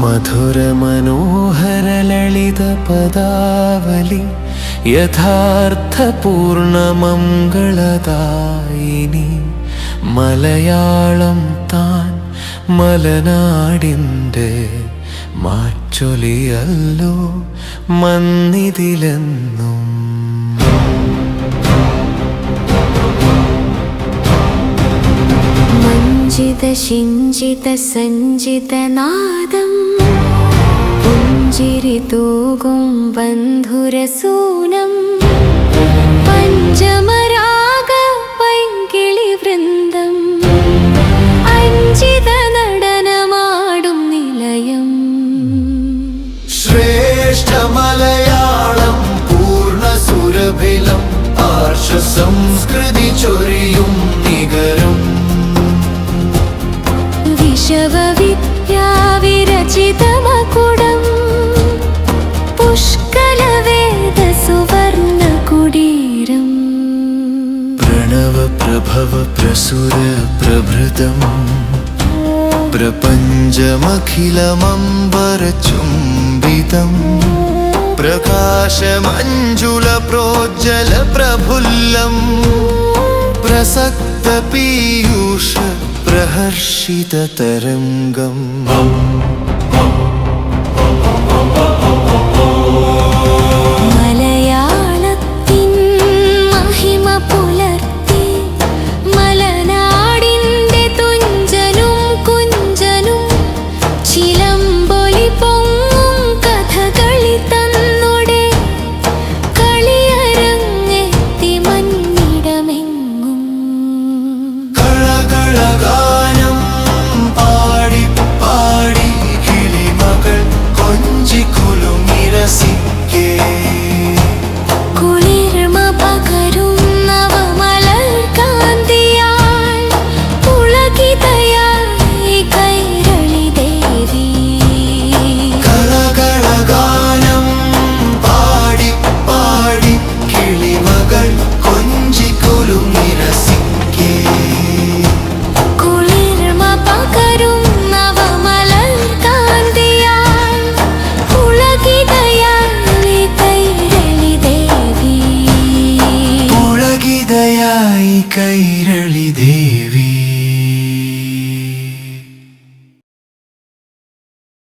മധുര മനോഹര ലളിത പദാവലി യഥാർത്ഥ मधुरमनोहरललितपदावलि यथार्थपूर्णमङ्गलदायिनि മലയാളം താൻ മലനാടിന്റെ മാച്ചൊലിയല്ലോ മന്നിതിലെന്നും. ശിഞ്ചിത സഞ്ചിതനാദം പുഞ്ചിരി തൂകും ബന്ധുരസൂനം. പഞ്ചമരാഗ പൈങ്കിളി വൃന്ദം. അഞ്ചിത നടനമാടും നിലയം. ശ്രേഷ്ഠ മലയാളം പൂർണ സുരഭിലം. പാർശ്വ സംസ്കൃതി ചൊരിയും कुडम् पुष्कलवेद सुवर्णकुडीरम् प्रणव प्रसुर प्रभृतम् प्रपञ्चमखिलमम्बरचुम्बितम्। प्रकाशमञ्जुलप्रोज्ज्वलप्रफुल्लम् प्रसक्तपीयूष प्रहर्षिततरङ्गम् મુરલી